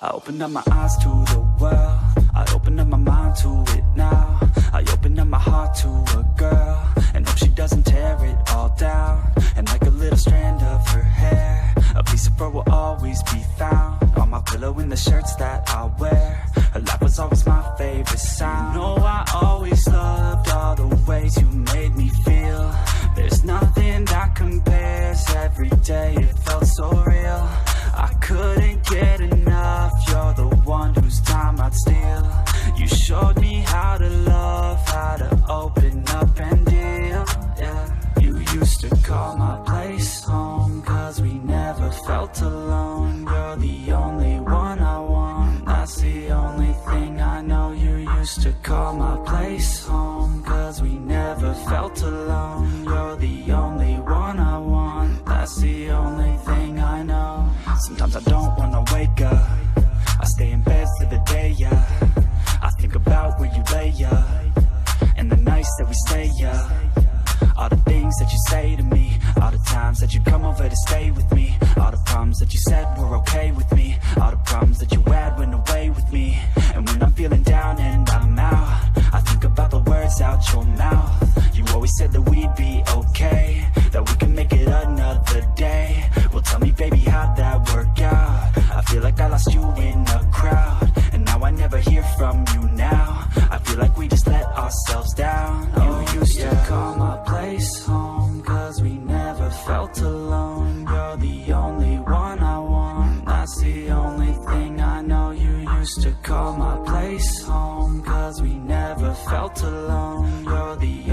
I opened up my eyes to the world. I opened up my mind to it now. I opened up my heart to a girl. And hope she doesn't tear it all down. And like a little strand of her hair, a piece of her will always be found. On my pillow in the shirts that I wear. Her laugh was always my favorite sound. You know I always loved all the ways you made me feel. There's nothing that compares. Every day it felt so real. Steal. You showed me how to love, how to open up and deal. Yeah. You used to call my place home, cause we never felt alone. You're the only one I want. That's the only thing I know. You used to call my place home, cause we never felt alone. You're the only one I want. That's the only thing I know. Sometimes I don't wanna wake up. I stay in the yeah. I think about where you lay, yeah. And the nights that we stay, yeah. All the things that you say to me, all the times that you come over to stay with me, all the problems that you said were okay with me, all the problems that you had went away with me. And when I'm feeling down and I'm out, I think about the words out your mouth. You always said that we'd be okay, that we can make it another day. Well, tell me, baby, how'd that work out? I feel like I lost you in a crowd, felt alone. You're the only one I want, that's the only thing I know. You used to call my place home, cause we never felt alone. You're the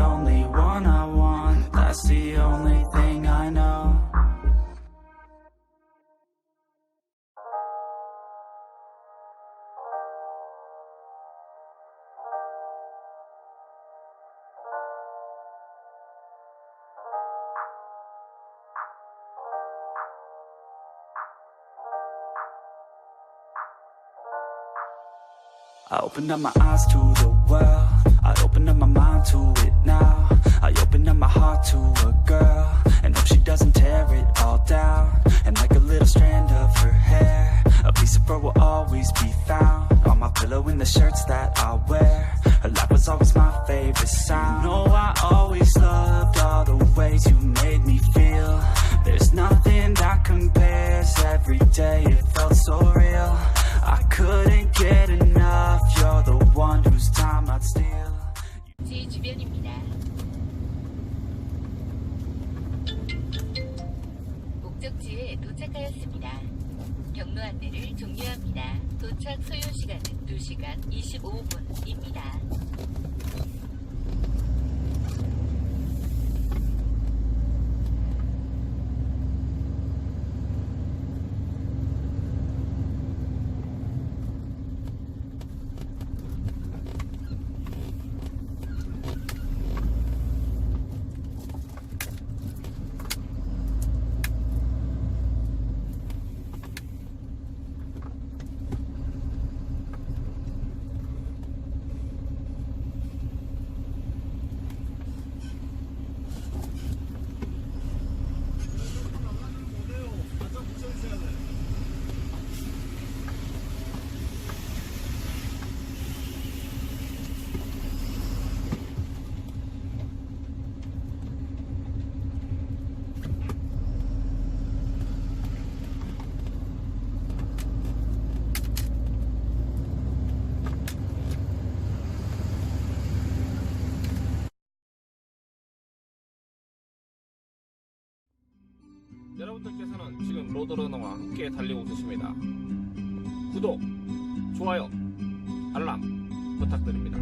I opened up my eyes to the world. I opened up my mind to it now. I opened up my heart to a girl. And hope she doesn't tear it all down. And like a little strand of her hair, a piece of her will always be found. On my pillow in the shirts that I wear. Her laugh was always my favorite sound. You know I always loved all the ways you made me feel. There's nothing that compares. Every day it felt so real. Couldn't get enough. You're the one whose time I'd steal. 지 주변입니다. 목적지에 도착하였습니다. 경로 안내를 종료합니다. 도착 소요 시간은 2시간 25분입니다. 여러분들께서는 지금 로드러너와 함께 달리고 계십니다. 구독, 좋아요, 알람 부탁드립니다.